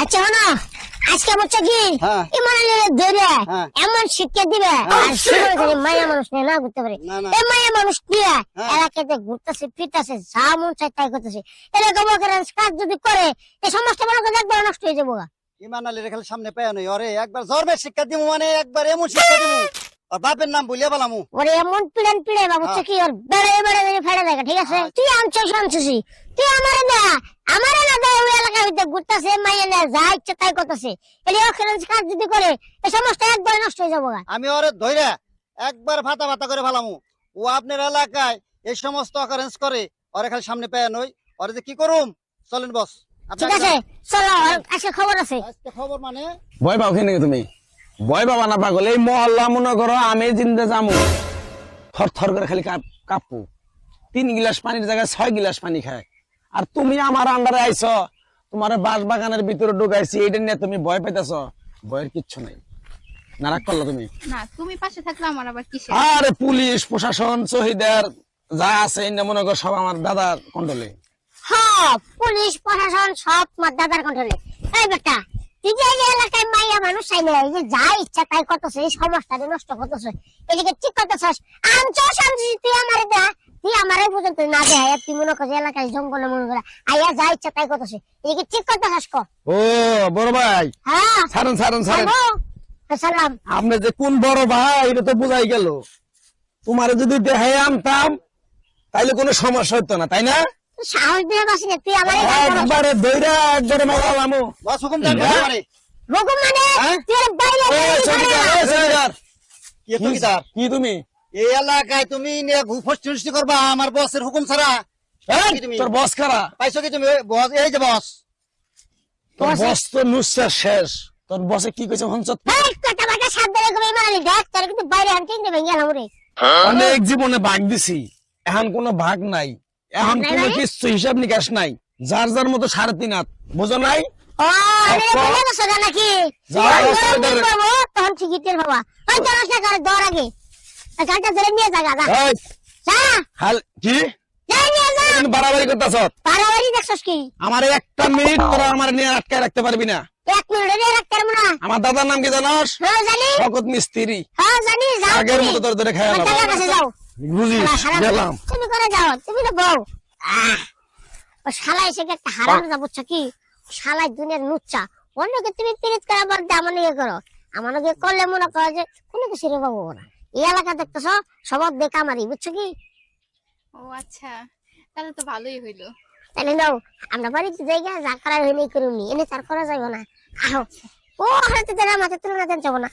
আচ্ছা শোনো আজকে বলছে কি হ্যাঁ। ধরে হ্যাঁ। এমন শিক্ষা দিবে আর মায়া মানুষ না ঘুরতে পারে। না, না। এই মায়া মানুষ দিয়ে হ্যাঁ। এলাকাতে ঘুরতেছে ফিরতেছে যা মন চাই তাই করতেছে। এরকম কাজ যদি করে এই সমস্ত মনে করে একবার নষ্ট হয়ে যাব খালি সামনে পেয়ে নই। ওরে একবার জরবে শিক্ষা দিমু মানে একবার এমন শিক্ষা দিমু। আর বাপের নাম বলিয়া বলামু ওরে এমন পিড়েন পিড়ে বাবু। কি ওর বেড়ে বেড়ে বেড়ে ফেলে দেখা ঠিক আছে? তুই আনছিস আনছিস তুই আমারে না আমারে না দেয় ঘুরতেছে মাইয়া যা ইচ্ছে তাই করতেছে। এটা কাজ যদি করে এই সমস্ত একবার নষ্ট হয়ে যাব আমি ওরে ধইরা একবার ভাতা ভাতা করে ফেলামু। ও আপনার এলাকায় এই সমস্ত অকারেন্স করে ওরে খালি সামনে পেয়ে নই। ওরে যে কি করুম? চলেন বস ঠিক আছে চলো আজকে খবর আছে। আজকে খবর মানে? ভয় পাও কি নাকি তুমি? ভয় পাবা না পাগল এই মহল্লা মনে করো আমি জিন্দে যামু থর থর করে খালি কাপ কাঁপু তিন গিলাস পানির জায়গায় ছয় গিলাস পানি খায়। আর তুমি আমার আন্ডারে আইছ তোমার বাঁশ বাগানের ভিতরে ঢুকাইছি এটা নিয়ে তুমি ভয় পেতেছ ভয়ের কিচ্ছু নাই। নারাক করল তুমি? না তুমি পাশে থাকলে আমার আবার কিসে আরে পুলিশ প্রশাসন শহীদের যা আছে এনে মনে কর সব আমার দাদার কন্ট্রোলে। হ্যাঁ পুলিশ প্রশাসন সব আমার দাদার কন্ট্রোলে। এই বেটা তুই যে এই মানুষ চাইলে এই যে যা ইচ্ছা তাই করতেছে এই সমাজটাকে নষ্ট করতেছে। এদিকে ঠিক করতেছিস আনছস আনছিস তুই আমারে দে তুই আমারে পর্যন্ত না দে আয়া তুই মনে করছিস এলাকায় জঙ্গলে মনে করে আয়া যা ইচ্ছা তাই করতেছে। এদিকে ঠিক করতেছিস ক? ও বড় ভাই। হ্যাঁ। ছাড়েন ছাড়েন হ্যালো সালাম আপনি যে কোন বড় ভাই এটা তো বোঝাই গেল। তোমার যদি দেহে আনতাম তাইলে কোনো সমস্যা হতো না তাই না? সাহস দিয়ে বাসি না তুই আমারে একবারে দইরা একবারে মারালামো বস হুকুম দেন হ্যাঁ? হুকুম হ্যাঁ? তুই ওর বাইরে এ, বেরিয়ে চৌকিদার, যা। এ, চৌকিদার, কি তো কি তার কি তুমি? এই এলাকায় তুমি করবা আমার বসের হুকুম ছাড়া। এই, কি তুমি? তোর বস খারা পাইছো কি তুমি? বস এই যে বস। তোর বস তো নুসা শেষ। তোর বসে কি কইছে রে অনেক জীবনে ভাগ দিছি এখন কোনো ভাগ নাই। এখন কোনো? কিছু হিসাব নিকাশ নাই যার যার মতো সাড়ে তিন হাত। বুঝো নাই? নাকি? তখন ঠিকই টের পাবা ওই আগে? গাড়িটা ধরে নিয়ে যা গাদা হাল কি? বাড়াবাড়ি করতেছ? বাড়াবাড়ি দেখছস কি? আমার একটা মিনিট তোরা আমার নিয়ে আটকায় রাখতে পারবি না। এক মিনিট নিয়ে রাখতে পারব না। আমার দাদার নাম কি জানাস? হ্যাঁ জানি। মিস্ত্রি। হ্যাঁ জানি যাও আগের। মতো তোর ধরে দাদার কাছে যাও। গেলাম। তুমি করে যাও তুমি তো বউ। ও শালা এসে একটা হারাম যা বুঝছ কি? শালাই দুনিয়ার নুচ্চা। অন্যকে তুমি পিরিত করে দিয়ে আমার নিয়ে করো। আমার ইয়ে করলে মনে করো যে কোনো কিছু রে পাবো না। এই এলাকা দেখতেছ সবার দেখ মারি বুঝছ কি? ও আচ্ছা তাহলে তো ভালোই হইল। তাহলে নাও আমরা বাড়িতে জায়গা যা করার হইলেই করুন এনে তার করা যাবে না। আহ ও হাতে তারা মাথায় তুলে না যাব না।